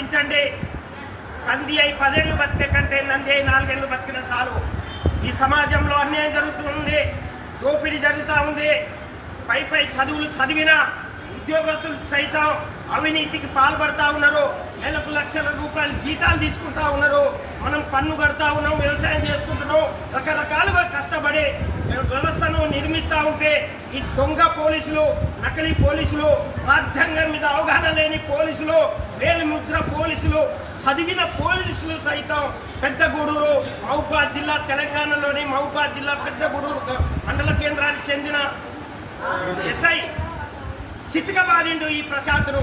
ఆలోచించండి. పంది అయి పదేళ్ళు బతికే కంటే నంది అయి నాలుగేళ్ళు బతికిన చాలు. ఈ సమాజంలో అన్యాయం జరుగుతుంది దోపిడీ జరుగుతూ ఉంది. పై పై చదువులు చదివిన ఉద్యోగస్తులు సైతం అవినీతికి పాల్పడతా ఉన్నారు. నెలకు లక్షల రూపాయలు జీతాలు తీసుకుంటా ఉన్నారు. మనం పన్ను కడతా ఉన్నాం వ్యవసాయం చేసుకుంటున్నాం. రకరకాలుగా కష్టపడి వ్యవస్థను నిర్మిస్తూ ఉంటే ఈ దొంగ పోలీసులు నకిలీ పోలీసులు రాజ్యాంగం మీద అవగాహన లేని పోలీసులు వేలిముద్ర పోలీసులు చదివిన పోలీసులు సైతం పెద్దగూడూరు మహబూబాద్ జిల్లా తెలంగాణలోని మహబూబాద్ జిల్లా పెద్దగూడూరు మండల కేంద్రానికి చెందిన ఎస్ఐ చితికబాదిండు ఈ ప్రశాంత్ను.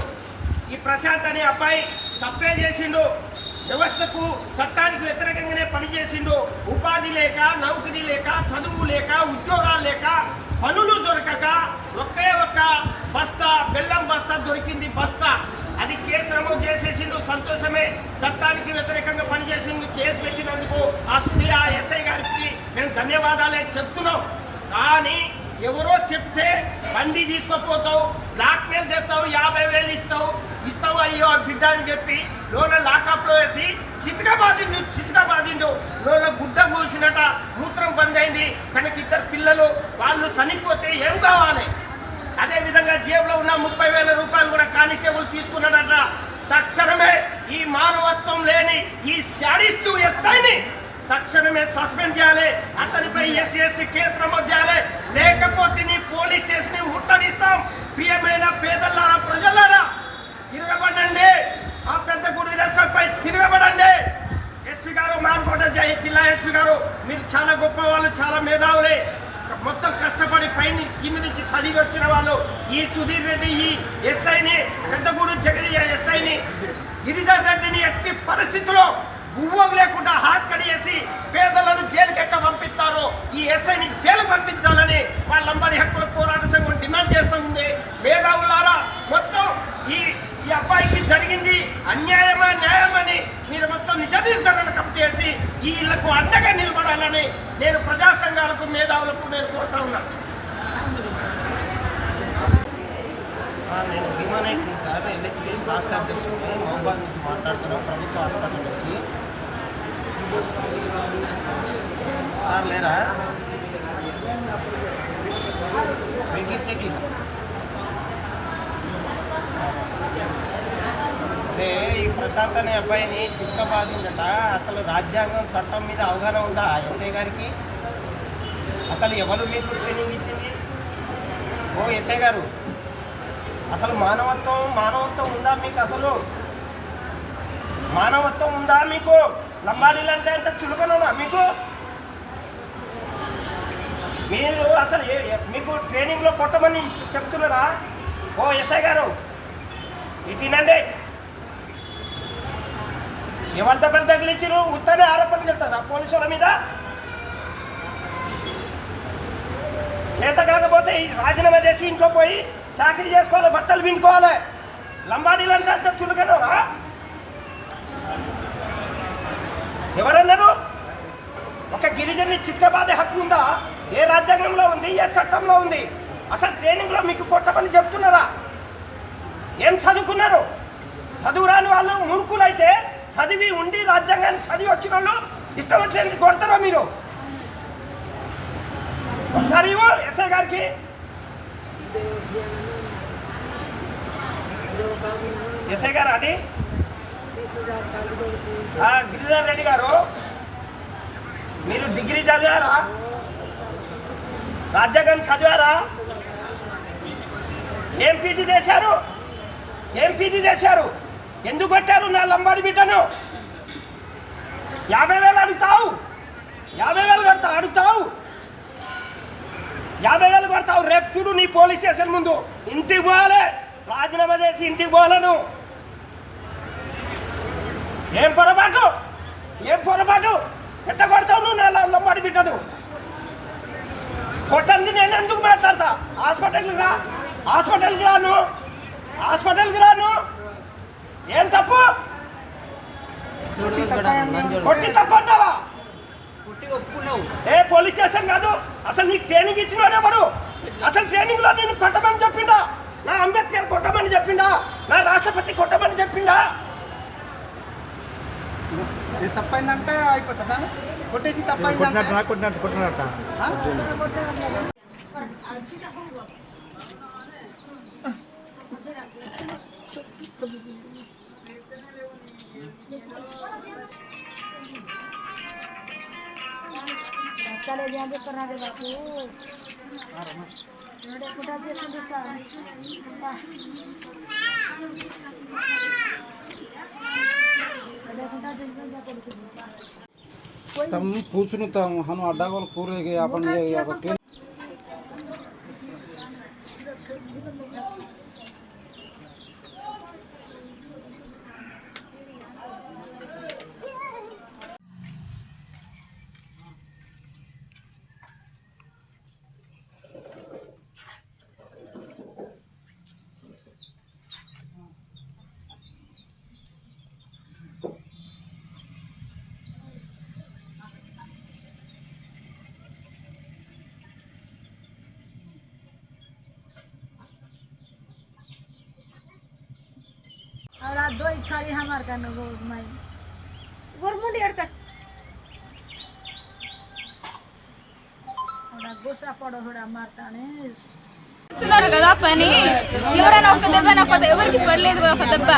ఈ ప్రశాంత్ అనే అబ్బాయి తప్పే చేసిండు వ్యవస్థకు చట్టానికి వ్యతిరేకంగానే పనిచేసిండు. ఉపాధి లేక నౌకరీ లేక చదువు లేక ఉద్యోగాలు లేక పనులు దొరకక ఒకే ఒక్క బస్తా బెల్లం బస్తా దొరికింది బస్తా. అది కేసు నమోదు చేసేసిండు సంతోషమే. చట్టానికి వ్యతిరేకంగా పనిచేసిండు కేసు పెట్టినందుకు ఆ సుధీ ఆ ఎస్ఐ గారికి మేము ధన్యవాదాలే చెప్తున్నాం. కానీ ఎవరో చెప్తే బండి తీసుకుపోతావు బ్లాక్మెయిల్ చేస్తావు యాభై వేలు ఇస్తావు ఇస్తావు అయ్యో ఆ బిడ్డ అని చెప్పి లోన లాకప్లో వేసి చితక బాధిండు లోన గుడ్డ కూసినట మూత్రం బంద్ అయింది తనకి ఇద్దరు పిల్లలు వాళ్ళు చనిపోతే ఏం కావాలి? అదే విధంగా జేబులో ఉన్న ముప్పై వేల రూపాయలు కూడా కానిస్టేబుల్ తీసుకున్నాడట. తక్షణమే ఈ మానవత్వం లేని ఈ శాడిస్టు ఎస్ఐని తక్షణమే సస్పెండ్ చేయాలి. అతనిపై ఎస్సీ ఎస్టీ కేసు నమోదు చేయాలి. లేకపోతే నీ పోలీస్ స్టేషన్ ముట్టడిస్తాం. ప్రియమైన పేదలారా ప్రజలారా తిరగబడండి. ఆ పెద్ద గుడి పై తిరగబడండి. ఎస్పీ గారు మాన్కోట జై జిల్లా ఎస్పీ గారు మీరు చాలా గొప్ప వాళ్ళు చాలా మేధావులే. మొత్తం కష్టపడి పైన కింద నుంచి చదివి వచ్చిన వాళ్ళు ఈ సుధీర్ రెడ్డి ఈ ఎస్ఐని పెద్దగూడు జగదీయ ఎస్ఐని గిరిధర్ రెడ్డిని ఎట్టి పరిస్థితుల్లో గువ్వోగు లేకుండా హాట్ కడేసి పేదలను జైలుకి ఎట్లా పంపిస్తారో ఈ ఎస్ఐని జైలు పంపించాలని వాళ్ళంబడి హక్కుల పోరాట సంఘం డిమాండ్ చేస్తూ ఉంది. మేధావులారా మొత్తం ఈ ఈ అబ్బాయికి జరిగింది అన్యాయమా న్యాయమని మీరు మొత్తం నిజ నిర్ధారణ కమిటీ చేసి వీళ్ళకు అండగా నిలబడాలని నేను ప్రజా సంఘాలకు మేధావులకు నేను కోరుతా ఉన్నాను నేను భీమానాయకుని సార్ ఎల్హెచ్పిఎస్ రాష్ట్ర అధ్యక్షుడు మహబాద్ నుంచి మాట్లాడుతున్నాం ప్రభుత్వ హాస్పిటల్ నుంచి. సార్ లేరా? చెకింగ్ చెకింగ్ అంటే ఈ ప్రశాంత్ అనే అబ్బాయిని చిక్కబాదిందట అసలు రాజ్యాంగం చట్టం మీద అవగాహన ఉందా ఎస్ఐ గారికి? అసలు ఎవరు మీకు ట్రైనింగ్ ఇచ్చింది? ఓ ఎస్ఐ గారు అసలు మానవత్వం మానవత్వం ఉందా మీకు అసలు? మానవత్వం ఉందా మీకు? లంబాడీలు అంటే అంత చులకనున్నా మీకు? మీరు అసలు మీకు ట్రైనింగ్లో కొట్టమని చెప్తున్నారా? ఓ ఎస్ఐ గారు ఇటీనండి ఎవరి దెబ్బలు తగిలించారు ఉత్తరే ఆరోపణలు చేస్తారా పోలీసు వాళ్ళ మీద? చేత కాకపోతే ఈ రాజీనామా చేసి ఇంట్లో పోయి చాకరీ చేసుకోవాలి బట్టలు వినుకోవాలి లంబాడీలు అంటే అంత చులకనరా ఎవరన్నారు? ఒక గిరిజని చిత్కబాదే హక్కు ఉందా? ఏ రాజ్యాంగంలో ఉంది? ఏ చట్టంలో ఉంది? అసలు ట్రైనింగ్లో మీకు కొట్టమని చెప్తున్నారా? ఏం చదువుకున్నారు? చదువు రాని వాళ్ళు మూర్ఖులైతే చదివి ఉండి రాజ్యాంగాన్ని చదివి వచ్చిన వాళ్ళు ఇష్టం వచ్చేది కొడతారా మీరు? ఒకసారి ఇవ్వు ఎస్ఐ గారికి. ఎస్ఐ గారు అండి. గిరిధర్ రెడ్డి గారు మీరు డిగ్రీ చదివారా? రాజ్యాంగం చదివారా? ఏం పీజీ చేశారు? ఏం పీజీ చేశారు? ఎందుకు కొట్టారు నా లంబాడి బిడ్డను? యాభై వేలు అడుగుతావు. యాభై వేలు కడతావు అడుగుతావు. యాభై వేలు కొడతావు. రేపు చూడు నీ పోలీస్ స్టేషన్ ముందు. ఇంటికి పోవాలి. రాజీనామా చేసి ఇంటికి పోవాలను. ఏం పొరపాటు? ఏం పొరపాటు? ఎట్ట కొడతావు నువ్వు నా లంబాడి బిడ్డను? కొట్టంది నేను ఎందుకు మాట్లాడతా? హాస్పిటల్కి రా. హాస్పిటల్కి రాను. హాస్పిటల్కి రాను. ఏం తప్పు? కొట్టి తప్పు అంటావా? ఏ పోలీస్ స్టేషన్ కాదు అసలు నీకు ట్రైనింగ్ ఇచ్చినాడు ఎవడు? అసలు ట్రైనింగ్లో నేను కొట్టమని చెప్పిండా? నా అంబేద్కర్ కొట్టమని చెప్పిండా? నా రాష్ట్రపతి కొట్టమని చెప్పిండా? ఇది తప్పైందంటే అయిపోతుందా? కొట్టేసి తప్పైందంటే? కొట్టినట్టు కొట్టినట్టు चले जाएँगे करा दे बापू कुटा के कुटा के हम पूछ नु हम अड्डा को पूरे के अपन ये और आज दो इच्छारी हमार का नो मैं गोरमुंडी अड़का थोड़ा गोसा पड़ो थोड़ा मारता ने చేస్తున్నారు కదా పని ఎవరైనా ఒక దెబ్బ నాకు ఒక- ఎవరికి పడలేదు కదా ఒక దెబ్బ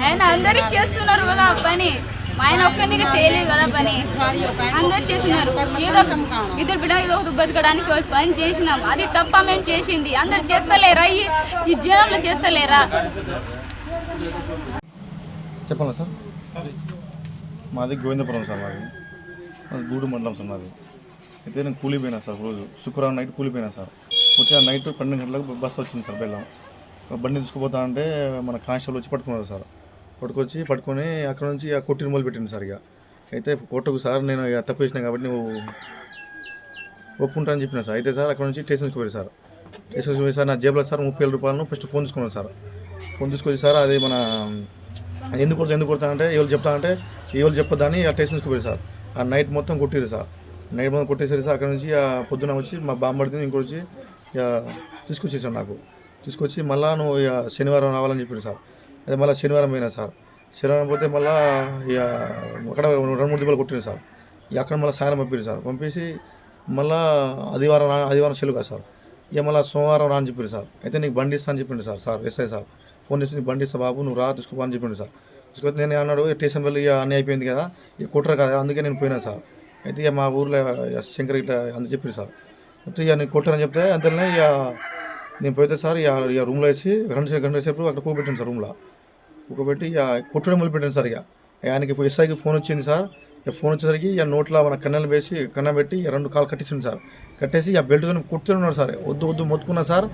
ఆయన అందరికి చేస్తున్నారు కదా ఆ పని మా ఆయన ఒక్కరికి చేయలేదు కదా పని అందరు చేస్తున్నారు ఏదో ఇద్దరు బిడ్డ ఏదో ఒక బతకడానికి ఒక పని చేసినాం అది తప్ప మేము చేసింది అందరు చేస్తలేరా ఈ ఈ జీవనంలో చేస్తలేరా చెప్పాలా సార్. మాది గోవిందపురం సార్ మాది. గూడు మండలం సార్ మాది. అయితే నేను కూలిపోయినా సార్ రోజు. శుక్రవారం నైట్ కూలిపోయినా సార్. వచ్చి ఆ నైట్ పన్నెండు గంటలకు బస్సు వచ్చింది సార్ బెల్లం. బండి తీసుకుపోతా అంటే మన కాన్స్టేబుల్ వచ్చి పట్టుకున్నారు సార్. పట్టుకొచ్చి పట్టుకొని అక్కడ నుంచి ఆ కొట్టిన మొదలు పెట్టింది సార్ ఇక. అయితే కొట్టకు సార్ నేను ఇక తప్పేసినా కాబట్టి నువ్వు ఒప్పుకుంటానని చెప్పిన సార్. అయితే సార్ అక్కడ నుంచి స్టేషన్కి పోయారు సార్. స్టేషన్కి పోయి సార్ నా జేబులో సార్ ముప్పై వేల రూపాయలను ఫస్ట్ ఫోన్ తీసుకున్నాను సార్. ఫోన్ తీసుకొచ్చి సార్ అది మన ఎందుకు కొడతా ఎందుకు కొడతానంటే ఎవరు చెప్తానంటే ఎవరు చెప్పొద్దని ఆ స్టేషన్కి తీసుకుపోయారు సార్. ఆ నైట్ మొత్తం కొట్టిరు సార్. నైట్ మొత్తం కొట్టేసరి సార్ అక్కడ నుంచి ఆ పొద్దున వచ్చి మా బాంబడితే ఇంకోటి వచ్చి తీసుకొచ్చేసాడు నాకు. తీసుకొచ్చి మళ్ళా నువ్వు ఇక శనివారం రావాలని చెప్పాడు సార్. అదే మళ్ళీ శనివారం పోయినా సార్. శనివారం పోతే మళ్ళీ ఇక అక్కడ రెండు మూడు దిబ్బలు కొట్టిన సార్. ఇక అక్కడ మళ్ళీ సాయంత్రం పంపించారు సార్. పంపేసి మళ్ళీ ఆదివారం ఆదివారం సెలవు సార్. ఇక మళ్ళీ సోమవారం రా అని చెప్పిండు సార్. అయితే నీకు బండి ఇస్తా అని చెప్పిండు sir sir S I sir. Phone చేసి నీకు బండి ఇస్తా బాబు నువ్వు రా తీసుకోపో అని చెప్పిండు సార్. తీసుకొస్తే నేను అన్నాడు స్టేషన్ వెళ్ళి ఇక అన్నీ అయిపోయింది కదా ఇక కుట్ర కదా అందుకే నేను పోయినా సార్. అయితే ఇక మా ఊర్లో శంకర్ ఇట్లా అంత చెప్పింది సార్. అయితే ఇక నేను కొట్టారని చెప్తే అంతలోనే ఇక నేను పోతే సార్ ఇక ఇక రూమ్లో వేసి గంట గంట సేపు అక్కడ కూపెట్టాను సార్ రూమ్లో. కూకబెట్టి ఇక కొట్టడం మొదలుపెట్టాను సార్ ఇక. ఆయనకి ఎస్ఐకి ఫోన్ వచ్చింది సార్. ఇక ఫోన్ వచ్చేసరికి ఇక నోట్లో మన కన్నెలు వేసి కన్న పెట్టి రెండు కాలు కట్టించింది సార్. కట్టేసి ఇక బెల్ట్ కూర్చొని ఉన్నాడు సార్. వద్దు వద్దు మొత్తుకున్నా సార్.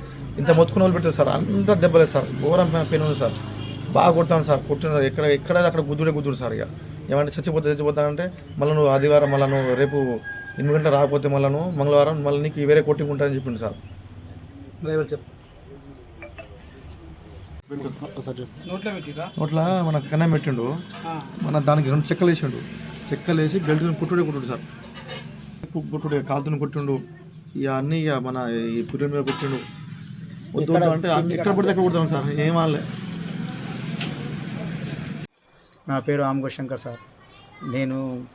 ఇంత మొత్తుకున్న వాళ్ళు పెట్టారు సార్. అంత దెబ్బలేదు సార్. ఘోరం పెయిన్ ఉంది సార్. బాగా కొడతాను సార్. కొట్టిన ఎక్కడ ఎక్కడ అక్కడ గుద్దుడే గుద్దుడు సార్ ఇక. ఏమంటే చచ్చిపోతే చచ్చిపోతా అంటే మళ్ళీ నువ్వు ఆదివారం మళ్ళీ నువ్వు రేపు ఎనిమిది గంటల రాకపోతే మళ్ళీ నువ్వు మంగళవారం మళ్ళీ నీకు వేరే కొట్టి ఉంటాయని చెప్పిండు సార్. డ్రైవర్ చెప్పు. నోట్లో పెట్టిరా? నోట్ల మన కన్నం పెట్టిండు. మన దానికి రెండు చెక్కలు వేసిండు. చెక్కలు వేసి బెల్ట్ కుట్టుడే కుట్టుడు సార్ కు- కాలుతుని కొట్టిండు. ఇక అన్నీ ఇక మన ఈ పుర్రె మీద కొట్టిండు. వద్దు అంటే ఎక్కడ పడితే ఎక్కడ కొడతాను సార్. ఏమాలే నా పేరు ఆమగో శంకర్ సార్. నేను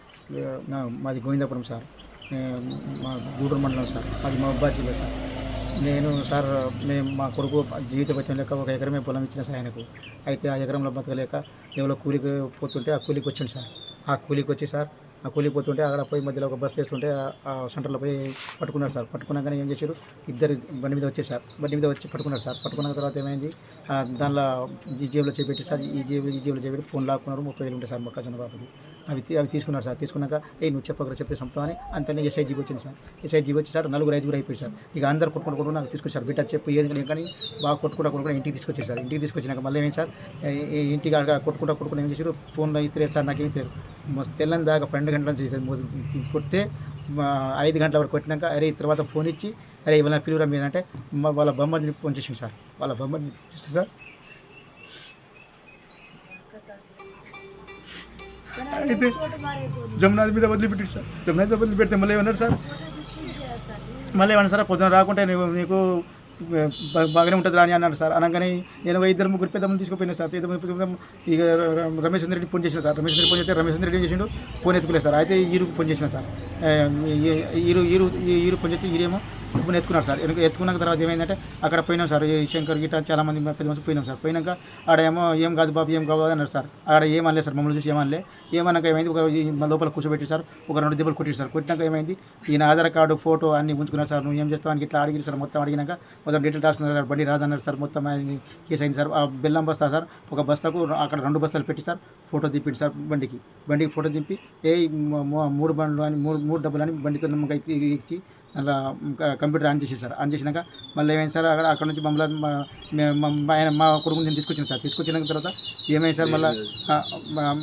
నా- మాది గోవిందాపురం సార్. మా గూడూరు మండలం సార్. మాది మా అబ్బాయి జిల్లా సార్. నేను సార్ మేము మా కొడుకు జీవిత భత్యం లేక ఒక ఎకరమే పొలం ఇచ్చిన సార్ ఆయనకు. అయితే ఆ ఎకరంలో బతకలేక ఎవరో కూలికి పోతుంటే ఆ కూలికి వచ్చింది సార్. ఆ కూలికి వచ్చి సార్ ఆ కూలికి పోతుంటే అక్కడ పోయి మధ్యలో ఒక బస్ వేస్తుంటే ఆ- సెంటర్లో పోయి పట్టుకున్నారు సార్. పట్టుకున్నాకనే ఏం చేశారు? ఇద్దరు బండి మీద వచ్చేసారు బండి మీద వచ్చి పట్టుకున్నారు సార్. పట్టుకున్న తర్వాత ఏమైంది? దానిలో ఈ జేబులో చేపెట్టి సార్ ఈ జేబు ఈ జేబులో చేపెట్టి ఫోన్ లాక్కున్నారు. ముప్పై వేలు ఉంటాయి సార్ మొక్కజొన్న బాబుకి అవి తీ- అవి తీసుకున్నారు సార్. తీసుకున్నాక ఏ నువ్వు చెప్పకరా చెప్తే సంపుతామని అంతనే ఎస్ఐ వచ్చింది సార్. ఎస్ఐజీ వచ్చి సార్ నలుగురు ఐదుగురు అయిపోయి సార్. ఇక అందరు కొట్టుకుంటూ కొట్టుకుంటూ నాకు తీసుకొచ్చారు బిడ్డ చెప్పు ఏది కానీ కానీ బాగా కొట్టుకుంటా కొట్టుకుంటా ఇంటికి తీసుకొచ్చారు సార్. ఇంటికి తీసుకొచ్చినాక మళ్ళీ ఏమి సార్? ఇంటికి అక్కడ కొట్టుకుంటా కొట్టుకుంటా ఏం చేశారు? ఫోన్లో ఇతరేరు సార్ నాకు తెలియదు. మస్తు తెల్లని దాకా పన్నెండు గంటల నుంచి కొడితే ఐదు గంటల వరకు కొట్టినాక అరే తర్వాత ఫోన్ ఇచ్చి అరే ఇవాళ పిలువురా మీద అంటే వాళ్ళ బొమ్మని ఫోన్ చేసింది సార్. వాళ్ళ బొమ్మని ఇస్తే సార్ అయితే జమునాథ్ మీద వదిలిపెట్టి సార్. జమునాథ్ మీద వదిలిపెడితే మళ్ళీ ఏమన్నారు సార్? మళ్ళీ ఏమన్నా సార్? పొద్దున రాకుంటే నీకు బాగానే ఉంటుంది అని అన్నాడు సార్. అనగానే నేను ఇద్దరు ముగ్గురు పెద్ద మంది తీసుకుపోయినా సార్. పెద్ద ఇక రమేష్ రెడ్డి ఫోన్ చేసిన సార్. రమేష్ చంద్ర ఫోన్ చేస్తే రమేష్ రెడ్డి ఏం చేసిండు? ఫోన్ ఎత్తుకోలేదు సార్. అయితే ఈరు ఫోన్ చేసిన సార్. ఈరు ఈరు ఈరు ఫోన్ చేస్తే ఈరేమో ఇప్పుడు ఎత్తుకున్నారు సార్. ఎత్తుకున్నాక తర్వాత ఏమైందంటే అక్కడ పోయినాం సార్. ఈ శంకర్ గిట్ట చాలా మంది పెద్ద మంది పోయినాం సార్. పోయినాక ఆడ ఏమో ఏం కాదు బాబు ఏం కాదు అన్నారు సార్. ఆడ ఏమనలేదు సార్ మమ్మల్ని చూసి ఏమనలే ఏమన్నాక ఏమైంది? ఒక ఈ లోపల కూర్చోబెట్టి సార్ ఒక రెండు దెబ్బలు కొట్టి సార్. కొట్టినాక ఏమైంది? ఈయన ఆధార్ కార్డు ఫోటో అన్ని ఉంచుకున్నారు సార్. నువ్వు ఏం చేస్తావు? అని ఇట్లా అడిగి సార్. మొత్తం అడిగినాక మొత్తం డీటెయిల్ రాసుకున్నారు సార్. బండి రాదన్నారు సార్. మొత్తం కేసు అయింది సార్. ఆ బెల్లం బస్తా సార్ ఒక బస్తాకు అక్కడ రెండు బస్తాలు పెట్టి సార్ ఫోటో దింపిండి సార్ బండికి. బండికి ఫోటో దింపి ఏ మూడు బండ్లు అని మూడు మూడు డబ్బులు అని బండితో నమ్మకం ఇచ్చి అలా కంప్యూటర్ ఆన్ చేసేసారు సార్ ఆన్ చేసినాక మళ్ళీ ఏమైంది సార్? అక్కడ అక్కడ నుంచి మమ్మల్ని మా- ఆయన మా కొడుకుని నేను తీసుకొచ్చాను సార్. తీసుకొచ్చిన తర్వాత ఏమైంది సార్? మళ్ళీ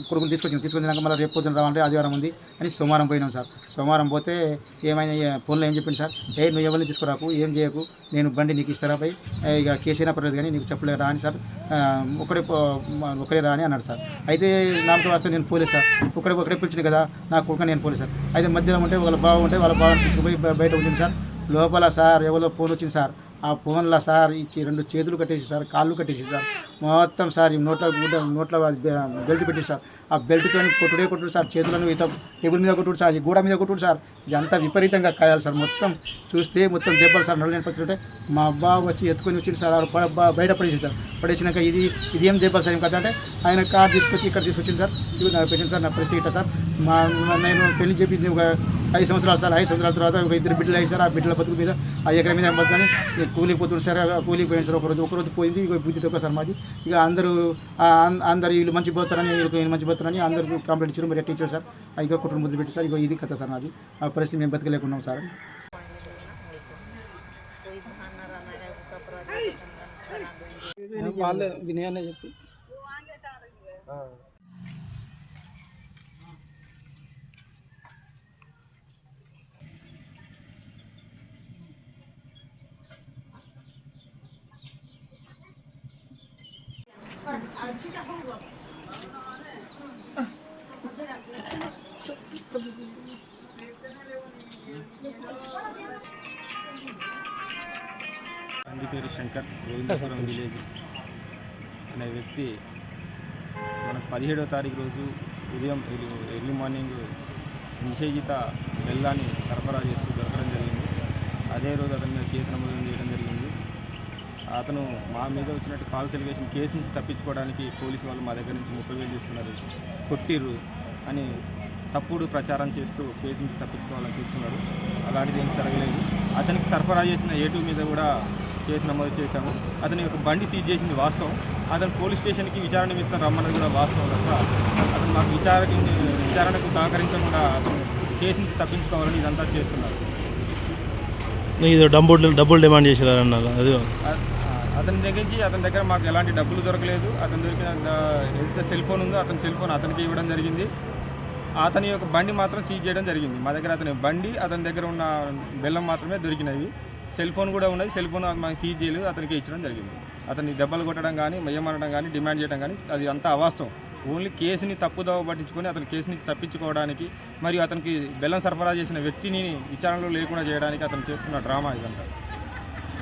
కొడుకుని తీసుకొచ్చాను. తీసుకొచ్చినాక మళ్ళీ రేపు పొద్దున రావాలంటే ఆదివారం ఉంది అని సోమవారం పోయినాం సార్. సోమవారం పోతే ఏమైనా ఫోన్లో ఏం చెప్పింది సార్? ఏ నువ్వు ఎవరిని తీసుకురాకు ఏం చేయకు నేను బండి నీకు ఇస్తారా పై ఇక కేసు అయినా పర్లేదు కానీ నీకు చెప్పలేదు రా అని సార్ ఒకడే పో- ఒకడే రా అని అన్నాడు సార్. అయితే నాతో వస్తే నేను పోలేదు సార్. ఒకడే ఒకడే పిలిచింది కదా నా కొడుకు నేను పోలేదు సార్. అయితే మధ్యలో ఉంటే వాళ్ళ బావ ఉంటే వాళ్ళ బావని తీసుకుపోయి బయట ఉంటుంది సార్. లోపల సార్ ఎవరో ఫోన్ వచ్చింది సార్. ఆ ఫోన్లో సార్ ఇచ్చి రెండు చేతులు కట్టేసి సార్ కాళ్ళు కట్టేసి సార్. మొత్తం సార్ ఈ నోట్ల గుడ్డ నోట్ల బెల్ట్ పెట్టి సార్. ఆ బెల్ట్తో కొట్టుడే కొట్టుడు సార్ చేతులను ఇట్లా టేబుల్ మీద కొట్టుడు సార్ ఈ గోడ మీద కొట్టుడు సార్. ఇదంతా విపరీతంగా కాయాలి సార్ మొత్తం. చూస్తే మొత్తం దెబ్బలు సార్ నల్ల పచ్చుంటే మా అబ్బా వచ్చి ఎత్తుకొని వచ్చింది సార్. బయట పడేసి సార్. పడేసినాక ఇది ఇది ఏం దెబ్బలు సార్ ఏం కదా అంటే ఆయన కార్ తీసుకొచ్చి ఇక్కడ తీసుకొచ్చింది సార్. ఇది నాకు పెట్టింది సార్? నా పరిస్థితి ఇట్లా సార్? మా నేను పెళ్ళి చేపించింది ఒక ఐదు సంవత్సరాలు సార్ ఐదు సంవత్సరాల తర్వాత ఒక ఇద్దరు బిడ్డలు అయ్యి సార్ ఆ బిడ్డల బతుకు మీద ఆ ఎకరం మీద బతుకని కూలిపోతుంది సార్ ఆ కూలికి పోయింది సార్ ఒకరోజు ఒకరోజు పోయింది ఇక బుద్ధి తక్కువ సార్ మాది. ఇక అందరూ అందరు వీళ్ళు మంచి పోతారని వీళ్ళు మంచి పోతారని అందరూ కంప్లైంట్ ఇచ్చారు మరి టీచర్ సార్? ఇక కుటుంబం ముద్దు పెట్టి సార్ ఇక ఇది కథ సార్ నాది ఆ పరిస్థితి మేము బతకలేకున్నాం సార్. వాళ్ళే వినయానే చెప్పి. అంది పేరు శంకర్ గోవిందపురం విలేజ్ అనే వ్యక్తి మనకు పదిహేడవ తారీఖు రోజు ఉదయం ఎర్లీ- ఎర్లీ మార్నింగ్ నిషేధిత బెల్లాన్ని సరఫరా చేస్తూ దొరకడం జరిగింది. అదే రోజు అతని మీద కేసు నమోదు చేయడం జరిగింది. అతను మా మీద వచ్చినట్టు ఫాల్స్ ఎలిగేషన్ కేసు నుంచి తప్పించుకోవడానికి పోలీసు వాళ్ళు మా దగ్గర నుంచి ముప్పై వేలు తీసుకున్నారు. కొట్టిర్రు అని తప్పుడు ప్రచారం చేస్తూ కేసు నుంచి తప్పించుకోవాలని చూస్తున్నారు. అలాంటిది ఏం జరగలేదు. అతనికి సరఫరా చేసిన ఏటు మీద కూడా కేసు నమోదు చేశాము. అతని యొక్క బండి సీజ్ చేసింది వాస్తవం. అతను పోలీస్ స్టేషన్కి విచారణ నిమిత్తం రమ్మన్నది కూడా వాస్తవం తప్ప అతను మాకు విచారణ విచారణకు సహకరించకుండా అతను కేసు నుంచి తప్పించుకోవాలని ఇదంతా చేస్తున్నారు. ఇది డబ్బులు డబ్బులు డిమాండ్ చేసేవారన్నారు అది అతని దగ్గర నుంచి అతని దగ్గర మాకు ఎలాంటి డబ్బులు దొరకలేదు. అతని దొరికిన ఏదైతే సెల్ ఫోన్ ఉందో అతని సెల్ ఫోన్ అతనికి ఇవ్వడం జరిగింది. అతని యొక్క బండి మాత్రం సీజ్ చేయడం జరిగింది. మా దగ్గర అతని బండి అతని దగ్గర ఉన్న బెల్లం మాత్రమే దొరికినవి. సెల్ ఫోన్ కూడా ఉన్నది. సెల్ ఫోన్ మనకి సీజ్ చేయలేదు. అతనికి ఇచ్చడం జరిగింది. అతన్ని దెబ్బలు కొట్టడం కానీ మయ్యమనడం కానీ డిమాండ్ చేయడం కానీ అది అంతా అవాస్తవం. ఓన్లీ కేసుని తప్పుదోవ పట్టించుకొని అతని కేసు నుంచి తప్పించుకోవడానికి మరియు అతనికి బెల్లం సరఫరా చేసిన వ్యక్తిని విచారణలో లేకుండా చేయడానికి అతను చేస్తున్న డ్రామా ఇదంతా.